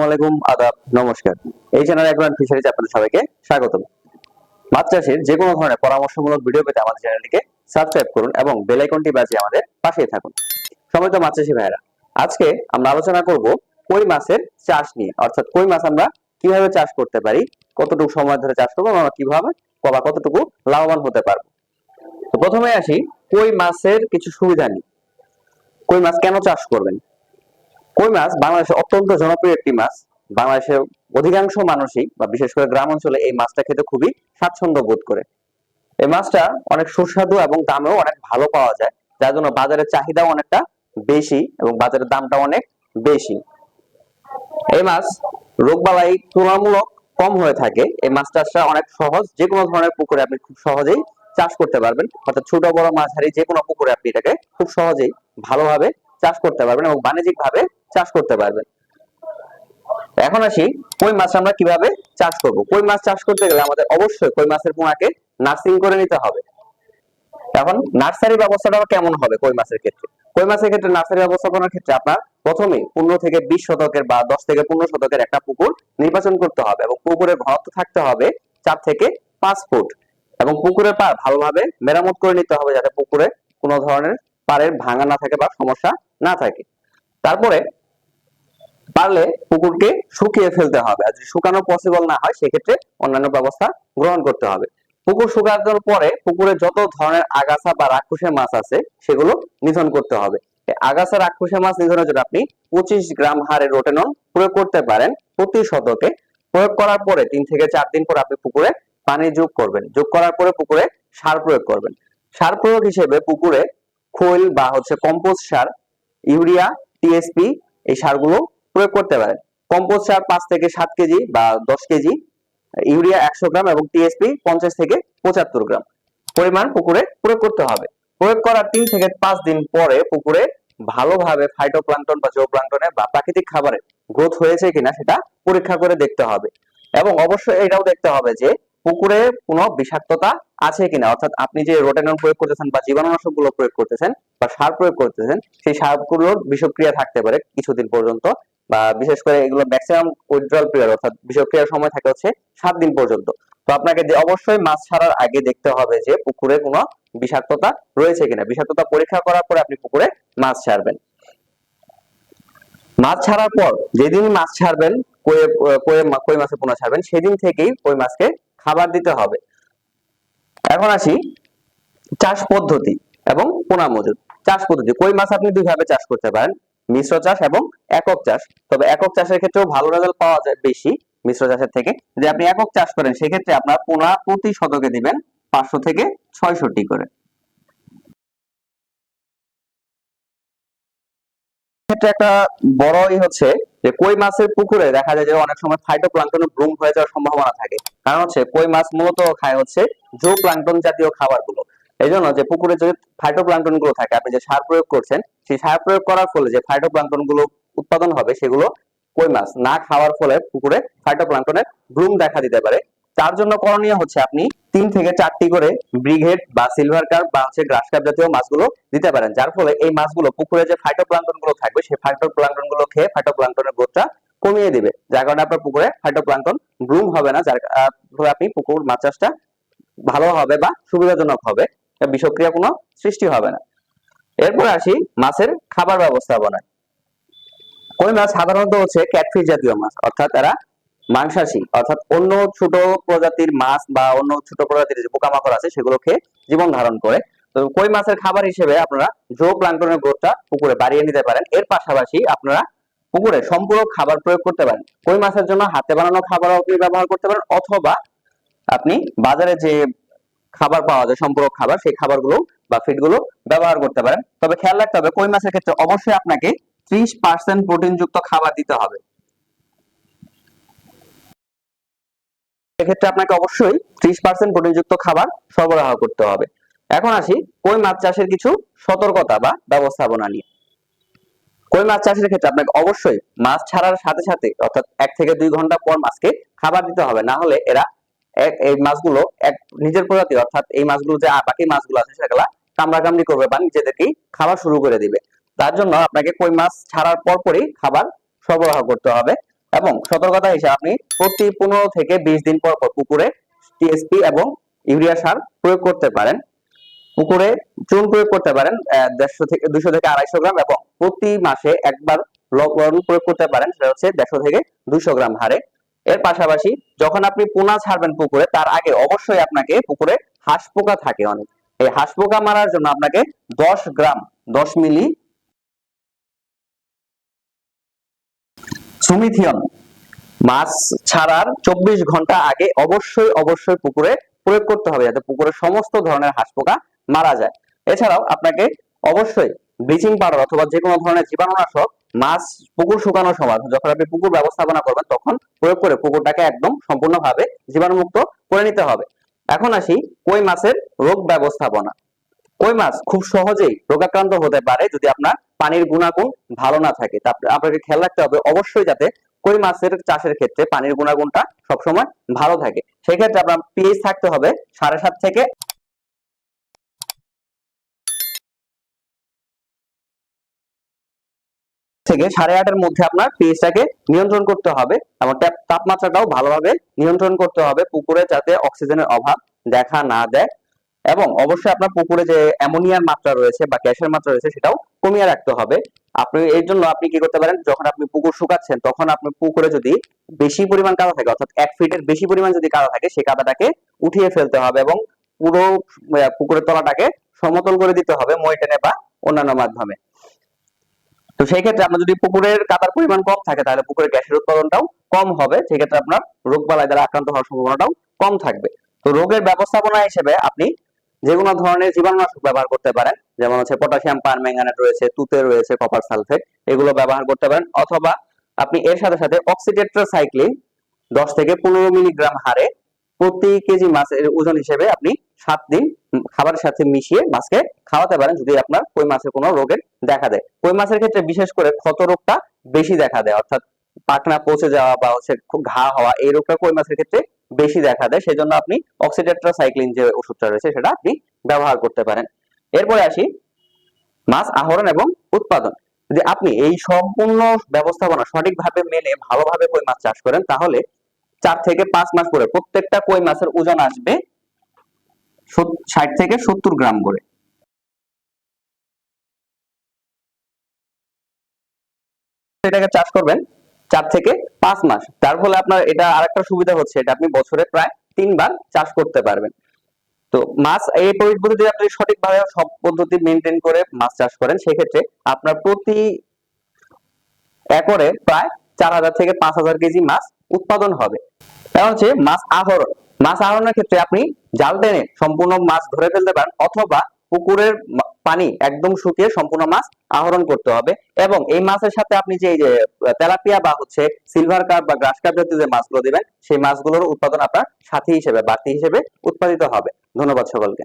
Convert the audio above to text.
আসসালামু আলাইকুম, আদাব, নমস্কার। এই চ্যানেলে একবার ফিশারিজ আপনাদের সবাইকে চাষের যে কোনো ধরনের পরামর্শমূলক ভিডিও পেতে আমাদের চ্যানেলটিকে সাবস্ক্রাইব করুন এবং বেল আইকনটি বাজিয়ে আমাদের থাকুন। সময়ত মাছ চাষি ভাইয়েরা। আজকে আমরা আলোচনা করব কই মাছের চাষ নিয়ে, অর্থাৎ কই মাছ আমরা কীভাবে চাষ করতে পারি, কতটুকু সময় ধরে চাষ করব আমরা কীভাবে বা কতটুকু লাভবান হতে পারব। তো প্রথমে আসি, কই মাছের কিছু সুবিধা নিয়ে। কই মাছ কেন চাষ করবেন? কই মাছ? বাংলাদেশে অত্যন্ত জনপ্রিয় একটি মাছ। বাংলাদেশের অধিকাংশ মানুষই, বা বিশেষ করে গ্রাম অঞ্চলে এই মাছটা খেতে খুবই স্বাচ্ছন্দ্য বোধ করে। এই মাছটা অনেক সুস্বাদু এবং দামেও অনেক ভালো পাওয়া যায়। যার জন্য বাজারের চাহিদাও অনেকটা বেশি এবং বাজারের দামটা অনেক বেশি। এই মাছ রোগবালাই তুলনামূলক কম হয়ে থাকে। এই মাছ চাষটা অনেক সহজ। যে কোনো ধরনের পুকুরে আপনি খুব সহজেই চাষ করতে পারবেন। অর্থাৎ ছোট বড় মাঝারি যে কোনো পুকুরে আপনি এটাকে খুব সহজেই ভালোভাবে চাষ করতে পারবেন এবং বাণিজ্যিক ভাবে চাষ করতে পারবেন। এখন আসি কই মাছ আমরা কীভাবে চাষ করব? কই মাছ চাষ করতে গেলে আমাদের অবশ্যই কই মাছের পোনাকে নার্সিং করে নিতে হবে। এখন নার্সারি ব্যবস্থাটা কেমন হবে কই মাছের ক্ষেত্রে? কই মাছের ক্ষেত্রে নার্সারি ব্যবস্থাপনার ক্ষেত্রে আপনার প্রথমে পনেরো থেকে বিশ শতকের বা দশ থেকে পনেরো শতকের একটা পুকুর নির্বাচন করতে হবে এবং পুকুরের ঘনত্ব থাকতে হবে চার থেকে পাঁচ ফুট এবং পুকুরের পার ভালোভাবে মেরামত করে নিতে হবে যাতে পুকুরে কোনো ধরনের পাড়ের ভাঙা না থাকে বা সমস্যা না থাকে। তারপরে পারলে পুকুরকে শুকিয়ে ফেলতে হবে। আর যদি শুকানো পসিবল না হয়, সেক্ষেত্রে অন্যান্য ব্যবস্থা গ্রহণ করতে হবে। পুকুর শুকানোর পরে পুকুরে যত ধরনের আগাছা বা রাক্ষসে মাছ আছে, সেগুলো নিধন করতে হবে। আগাছা, রাক্ষসে মাছ নিধনের জন্য আপনি পঁচিশ গ্রাম হারে রোটেনন প্রয়োগ করতে পারেন প্রতি শতকে। প্রয়োগ করার পরে তিন থেকে চার দিন পর আপনি পুকুরে পানি যোগ করবেন। যোগ করার পরে পুকুরে সার প্রয়োগ করবেন। সার প্রয়োগ হিসেবে পুকুরে খৈল বা হচ্ছে কম্পোস্ট সার ইউরিয়া টিএসপি এই সারগুলো প্রয়োগ করতে পারেন। কম্পোস্ট সার পাঁচ থেকে সাত কেজি বা দশ কেজি ইউরিয়া একশো গ্রাম এবং টিএসপি পঞ্চাশ থেকে পঁচাত্তর গ্রাম পরিমাণ পুকুরে প্রয়োগ করতে হবে। প্রয়োগ করার তিন থেকে পাঁচ দিন পরে পুকুরে ভালোভাবে ফাইটোপ্লাঙ্কটন বা জোপ্লাঙ্কটনের বা প্রাকৃতিক খাবারের গ্রোথ হয়েছে কিনা সেটা পরীক্ষা করে দেখতে হবে। এবং অবশ্যই এটাও দেখতে হবে যে পুকুরে কোনো বিষাক্ততা আছে কিনা? অর্থাৎ আপনি যে রোটেনন প্রয়োগ করতেছেন বা জীবাণুনাশকগুলো প্রয়োগ করতেছেন বা সার প্রয়োগ করতেছেন, সেই সারগুলোর বিষক্রিয়া থাকতে পারে কিছুদিন পর্যন্ত বা বিশেষ করে এগুলো ম্যাক্সিমাম উইথড্রল পিরিয়ড অর্থাৎ বিষক্রিয়ার সময় থাকে হচ্ছে সাত দিন পর্যন্ত। তো আপনাকে যে অবশ্যই মাছ ছাড়ার আগে দেখতে হবে যে পুকুরে কোনো বিষাক্ততা রয়েছে কিনা। বিষাক্ততা পরীক্ষা করার পরে আপনি পুকুরে মাছ ছাড়বেন। মাছ ছাড়ার পর যেদিন মাছ ছাড়বেন কয়ে কই মাছের পোনা ছাড়বেন, সেদিন থেকেই কই মাছকে খাবার দিতে হবে। এখন আসি চাষ পদ্ধতি এবং পোনা মজুদ চাষ পদ্ধতি, কই মাছ আপনি দুইভাবে চাষ করতে পারেন? মিশ্র চাষ এবং একক চাষ। তবে একক চাষের ক্ষেত্রেও ভালো রেজাল্ট পাওয়া যায় বেশি মিশ্র চাষের থেকে। যদি আপনি একক চাষ করেন, সেক্ষেত্রে আপনার পোনা প্রতি শতকে দিবেন পাঁচশো থেকে ছয়শটি করে। ক্ষেত্রে একটা বড়ই হচ্ছে যে কই মাছের পুকুরে দেখা যায় যে অনেক সময় ফাইটোপ্লাঙ্কটন ব্লুম হয়ে যাওয়ার সম্ভাবনা থাকে। কারণ হচ্ছে কই মাছ মূলত খায় হচ্ছে জো প্লাঙ্কটন জাতীয় খাবারগুলো। এই জন্য যে পুকুরে যে ফাইটোপ্লাঙ্কটনগুলো থাকে, আপনি যে সার প্রয়োগ করছেন, সেই সার প্রয়োগ করার ফলে যে ফাইটোপ্লাঙ্কটনগুলো উৎপাদন হবে, সেগুলো কই মাছ না খাওয়ার ফলে পুকুরে ফাইটোপ্লাঙ্কটনের ব্লুম দেখা দিতে পারে। তার জন্য করণীয় হচ্ছে আপনি তিন থেকে চারটি করে ব্রিগেড বা সিলভার কার্প বা হচ্ছে গ্রাস কার্প জাতীয় মাছগুলো দিতে পারেন, যার ফলে এই মাছগুলো পুকুরে যে ফাইটোপ্লাঙ্কটনগুলো থাকবে, সেই ফাইটোপ্লাঙ্কটনগুলো খেয়ে ফাইটোপ্লাঙ্কটনের গ্রোথটা কমিয়ে দিবে। যার কারণে আপনার পুকুরে ফাইটোপ্লাঙ্কটন ব্লুম হবে না, যার ফলে আপনি পুকুর মাছ চাষটা ভালো হবে বা সুবিধাজনক হবে বিষক্রিয়া কোনো সৃষ্টি হবে না। এরপর আসি মাছের খাবার ব্যবস্থাপনা কই মাছ সাধারণত হচ্ছে ক্যাটফিশ জাতীয় মাছ, অর্থাৎ এরা মাংসাশী, অর্থাৎ অন্য ছোট প্রজাতির মাছ বা অন্য ছোট প্রজাতির যে পোকামাকড় আছে সেগুলো খেয়ে জীবন ধারণ করে। তো কই মাছের খাবার হিসেবে আপনারা জো প্লাঙ্কটনের গ্রোথটা পুকুরে বাড়িয়ে নিতে পারেন। এর পাশাপাশি আপনারা পুকুরে সম্পূরক খাবার প্রয়োগ করতে পারেন। কই মাছের জন্য হাতে বানানো খাবারও আপনি ব্যবহার করতে পারেন, অথবা আপনি বাজারে যে খাবার পাওয়া যায়, সম্পূরক খাবার, সেই খাবারগুলো বা ফিডগুলো ব্যবহার করতে পারেন। তবে খেয়াল রাখতে হবে, কই মাছের ক্ষেত্রে অবশ্যই আপনাকে ত্রিশ পার্সেন্ট প্রোটিনযুক্ত খাবার দিতে হবে। এক্ষেত্রে আপনাকে অবশ্যই ত্রিশ পার্সেন্ট প্রোটিনযুক্ত খাবার সরবরাহ করতে হবে। এখন আসি কই মাছ চাষের কিছু সতর্কতা বা ব্যবস্থাপনা নিয়ে। কই মাছ চাষের ক্ষেত্রে আপনাকে অবশ্যই মাছ ছাড়ার সাথে সাথে অর্থাৎ এক থেকে দুই ঘণ্টা পর মাছকে খাবার দিতে হবে। না হলে এরা এক, এই মাছগুলো এক, নিজের প্রজাতি অর্থাৎ এই মাছগুলো যে বাকি মাছগুলো আছে সেগুলা কামড়াকামড়ি করবে বা নিজেদেরকেই খাবার শুরু করে দিবে। তার জন্য আপনাকে কই মাছ ছাড়ার পরপরই খাবার সরবরাহ করতে হবে। এবং সতর্কতা হিসেবে আপনি প্রতি পনেরো থেকে বিশ দিন পর পর পুকুরে টিএসপি এবং ইউরিয়া সার প্রয়োগ করতে পারেন। পুকুরে চুন প্রয়োগ করতে পারেন দেড়শো থেকে দুশো থেকে আড়াইশো গ্রাম এবং প্রতি মাসে একবার লবণ প্রয়োগ করতে পারেন, সেটা হচ্ছে দেড়শো থেকে দুইশো গ্রাম হারে। এর পাশাপাশি যখন আপনি পোনা ছাড়বেন পুকুরে, তার আগে অবশ্যই আপনাকে পুকুরে হাঁস পোকা থাকে অনেক। এই হাঁস পোকা মারার জন্য আপনাকে দশ গ্রাম, দশ মিলি সুমিথিয়ন। মাছ ছাড়ার চব্বিশ ঘণ্টা আগে অবশ্যই অবশ্যই পুকুরে প্রয়োগ করতে হবে যাতে পুকুরে সমস্ত ধরনের হাঁস পোকা মারা যায়। এছাড়াও আপনাকে অবশ্যই ব্লিচিং পাউডার অথবা যে কোনো ধরনের জীবাণুনাশক মাছ পুকুর শুকানোর সময়, যখন আপনি পুকুর ব্যবস্থাপনা করবেন, তখন প্রয়োগ করে পুকুরটাকে একদম সম্পূর্ণভাবে জীবাণুমুক্ত করে নিতে হবে। এখন আসি কই মাছের রোগ ব্যবস্থাপনা। কই মাছ? খুব সহজেই রোগাক্রান্ত হতে পারে যদি আপনার পানির গুণাগুণ ভালো না থাকে। তা আপ- আপনাকে খেয়াল রাখতে হবে অবশ্যই যাতে কই মাছের চাষের ক্ষেত্রে পানির গুণাগুণটা সবসময় ভালো থাকে। সেক্ষেত্রে আপনার পিএইচ থাকতে হবে সাড়ে সাত থেকে থেকে সাড়ে আটের মধ্যে আপনার পিএইচটাকে নিয়ন্ত্রণ করতে হবে এবং তাপমাত্রাটাও ভালোভাবে নিয়ন্ত্রণ করতে হবে পুকুরে যাতে অক্সিজেনের অভাব দেখা না দেয়। এবং অবশ্যই আপনার পুকুরে যে অ্যামোনিয়ার মাত্রা রয়েছে বা গ্যাসের মাত্রা রয়েছে সেটাও কমিয়ে রাখতে হবে। আপনি এর জন্য আপনি কি করতে পারেন? যখন আপনি পুকুর শুকাচ্ছেন, তখন আপনি পুকুরে যদি বেশি পরিমাণ কাদা থাকে, অর্থাৎ এক ফিটের বেশি পরিমাণ যদি কাদা থাকে, সেই কাদাটাকে উঠিয়ে ফেলতে হবে এবং পুরো পুকুরের তলাটাকে সমতল করে দিতে হবে মই টেনে বা অন্যান্য মাধ্যমে। তো সেই ক্ষেত্রে আপনার যদি পুকুরের কাদার পরিমাণ কম থাকে, তাহলে পুকুরের গ্যাসের উৎপাদনটাও কম হবে। সেক্ষেত্রে আপনার রোগ বালাই দ্বারা আক্রান্ত হওয়ার সম্ভাবনাটাও কম থাকবে। তো রোগের ব্যবস্থাপনা হিসেবে আপনি যে কোনো ধরনের জীবাণুনাশক ব্যবহার করতে পারেন। যেমন হচ্ছে পটাশিয়াম পারম্যাঙ্গানেট রয়েছে, তুতে রয়েছে, কপার সালফেট, এগুলো ব্যবহার করতে পারেন। অথবা আপনি এর সাথে সাথে অক্সিটেট্রাসাইক্লিন দশ থেকে পনেরো মিলিগ্রাম হারে প্রতি কেজি মাছের ওজন হিসেবে আপনি সাত দিন খাবারের সাথে মিশিয়ে মাছকে খাওয়াতে পারেন যদি আপনার কই মাছের কোনো রোগের দেখা দেয়। কই মাছের ক্ষেত্রে বিশেষ করে ক্ষত রোগটা বেশি দেখা দেয়। অর্থাৎ পাখনা পচে যাওয়া বা হচ্ছে খুব ঘা হওয়া, এই রোগটা কই মাছের ক্ষেত্রে বেশি দেখা দেয়, সেজন্য আপনি অক্সিটেট্রাসাইক্লিন যে ওষুধটা রয়েছে সেটা আপনি ব্যবহার করতে পারেন। এরপরে আসি, মাছ আহরণ এবং উৎপাদন। যদি আপনি এই সম্পূর্ণ ব্যবস্থাপনা সঠিকভাবে মেনে ভালোভাবে কই মাছ চাষ করেন, তাহলে চার থেকে পাঁচ মাস পরে প্রত্যেকটা কই মাছের ওজন আসবে ষাট থেকে সত্তর গ্রাম করে। এটাকে চাষ করবেন চার থেকে পাঁচ মাস। তার ফলে আপনার এটা আরেকটা সুবিধা হচ্ছে, এটা আপনি বছরে প্রায় তিনবার চাষ করতে পারবেন। তো মাছ এই পদ্ধতি আপনি সঠিকভাবে সব পদ্ধতি মেনটেন করে মাছ চাষ করেন, সেক্ষেত্রে আপনার প্রতি একরে প্রায় চার হাজার থেকে পাঁচ হাজার কেজি মাছ উৎপাদন হবে। কারণ হচ্ছে মাছ আহরণ। মাছ আহরণের ক্ষেত্রে আপনি জাল টেনে সম্পূর্ণ মাছ ধরে ফেলতে পারেন, অথবা পুকুরের পানি একদম শুকিয়ে সম্পূর্ণ মাছ আহরণ করতে হবে এবং এই মাছের সাথে আপনি যে তেলাপিয়া বা হচ্ছে সিলভার কাপ বা গ্রাস কাপ জাতীয় যে মাছগুলো দিবেন, সেই মাছগুলোর উৎপাদন আপনার সাথী হিসেবে, বাড়তি হিসেবে উৎপাদিত হবে। ধন্যবাদ সকলকে।